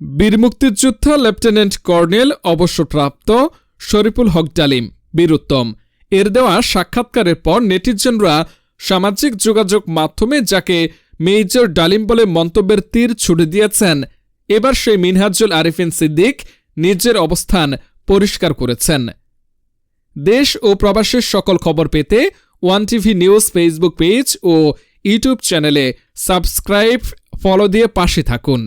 বীর মুক্তিযোদ্ধা lieutenant colonel অবসরপ্রাপ্ত শরীফুল হক ডালিম, বীরুত্তম। এর দেওয়া সাক্ষাৎকারের পর নেটিজনরা সামাজিক যোগাযোগ মাধ্যমে যাকে মেজর ডালিম বলে মন্তব্যের তীর ছুড়ে দিয়েছেন, এবার সেই মিনহাজুল আরিফিন সিদ্দিক নিজের অবস্থান পরিষ্কার করেছেন। দেশ ও প্রবাসের সকল খবর পেতে one TV news Facebook page ও ইউটিউব চ্যানেলে সাবস্ক্রাইব, ফলো দিয়ে পাশে থাকুন।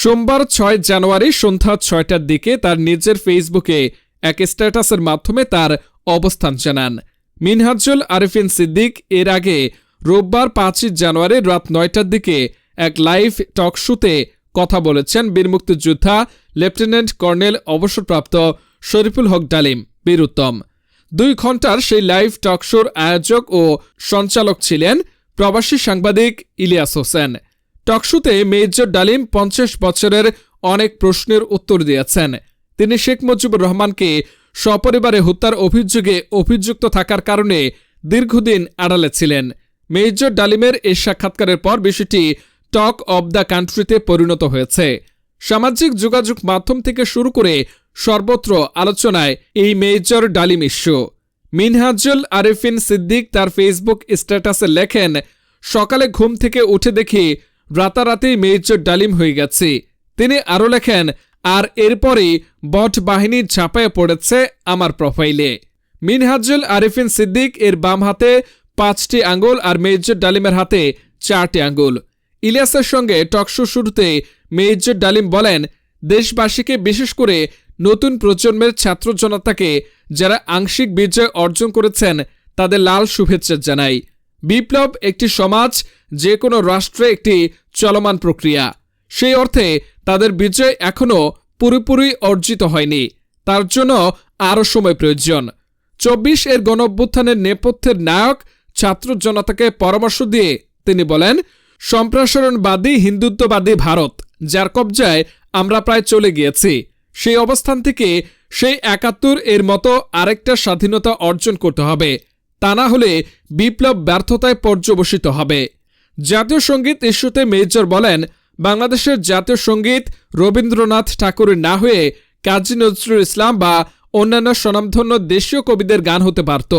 সোমবার ছয় জানুয়ারি সন্ধ্যা ছয়টার দিকে তার নিজের ফেসবুকে এক স্ট্যাটাসের মাধ্যমে তার অবস্থান জানান। মিনহাজুল আরিফিন সিদ্দিক এর আগে রোববার পাঁচই জানুয়ারি রাত নয়টার দিকে এক লাইভ টক শোতে কথা বলেছেন বীর মুক্তিযোদ্ধা লেফটেন্যান্ট কর্নেল অবসরপ্রাপ্ত শরীফুল হক ডালিম বীরুত্তম দুই ঘণ্টার সেই লাইভ টক শোর আয়োজক ও সঞ্চালক ছিলেন প্রবাসী সাংবাদিক ইলিয়াস হোসেন। টকশোতে মেজর ডালিম পঞ্চাশ বছরের অনেক প্রশ্নের উত্তর দিয়েছেন। তিনি শেখ মুজিবুর রহমানকে সপরিবারে হত্যার অভিযোগে অভিযুক্ত থাকার কারণে দীর্ঘদিন আড়ালে ছিলেন। মেজর ডালিমের এই সাক্ষাৎকারের পর বিষয়টি টক অব দ্য কান্ট্রিতে পরিণত হয়েছে। সামাজিক যোগাযোগ মাধ্যম থেকে শুরু করে সর্বত্র আলোচনায় এই মেজর ডালিম ইস্যু। মিনহাজুল আরিফিন সিদ্দিক তার ফেসবুক স্ট্যাটাসে লেখেন, সকালে ঘুম থেকে উঠে দেখি রাতারাতি মেজর ডালিম হয়ে গেছে। তিনি আরও লেখেন, আর এরপরই বট বাহিনী ঝাঁপায় পড়েছে আমার প্রোফাইলে। মিনহাজুল আরিফিন সিদ্দিক এর বাম হাতে পাঁচটি আঙ্গুল আর মেজর ডালিমের হাতে চারটি আঙ্গুল। ইলিয়াসের সঙ্গে টকশো শুরুতে মেজর ডালিম বলেন, দেশবাসীকে বিশেষ করে নতুন প্রজন্মের ছাত্র জনতাকে যারা আংশিক বিজয় অর্জন করেছেন, তাদের লাল শুভেচ্ছা জানাই। বিপ্লব একটি সমাজ যে কোনো রাষ্ট্রে একটি চলমান প্রক্রিয়া। সেই অর্থে তাদের বিজয় এখনও পুরোপুরি অর্জিত হয়নি। তার জন্য আরও সময় প্রয়োজন। চব্বিশ এর গণঅভ্যুত্থানের নেপথ্যের নায়ক ছাত্র জনতাকে পরামর্শ দিয়ে তিনি বলেন, সম্প্রসারণবাদী হিন্দুত্ববাদী ভারত, যার কবজায় আমরা প্রায় চলে গিয়েছি, সেই অবস্থান থেকে সেই একাত্তর এর মতো আরেকটা স্বাধীনতা অর্জন করতে হবে। তা না হলে বিপ্লব ব্যর্থতায় পর্যবসিত হবে। জাতীয় সংগীত ইস্যুতে মেজর বলেন, বাংলাদেশের জাতীয় সংগীত রবীন্দ্রনাথ ঠাকুরের না হয়ে কাজী নজরুল ইসলাম বা অন্যান্য স্বনামধন্য দেশীয় কবিদের গান হতে পারত।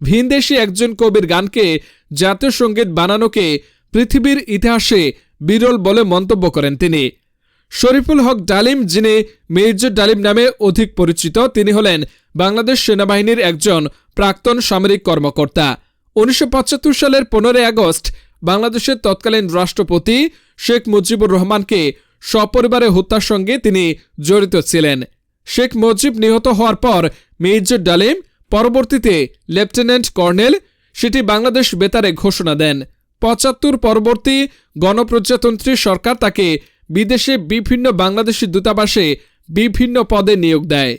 ভিনদেশী একজন কবির গানকে জাতীয় সংগীত বানানোকে পৃথিবীর ইতিহাসে বিরল বলে মন্তব্য করেন তিনি। শরীফুল হক ডালিম, যিনি মেজর ডালিম নামে অধিক পরিচিত, তিনি হলেন বাংলাদেশ সেনাবাহিনীর একজন প্রাক্তন সামরিক কর্মকর্তা। উনিশশো পঁচাত্তর সালের পনেরোই আগস্ট বাংলাদেশের তৎকালীন রাষ্ট্রপতি শেখ মুজিবুর রহমানকে সপরিবারে হত্যার সঙ্গে তিনি জড়িত ছিলেন। শেখ মুজিব নিহত হওয়ার পর মেজর ডালিম, পরবর্তীতে লেফটেন্যান্ট কর্নেল, সেটি বাংলাদেশ বেতারে ঘোষণা দেন। পঁচাত্তর পরবর্তী গণপ্রজাতন্ত্রী সরকার তাকে বিদেশে বিভিন্ন বাংলাদেশি দূতাবাসে বিভিন্ন পদে নিয়োগ দেয়।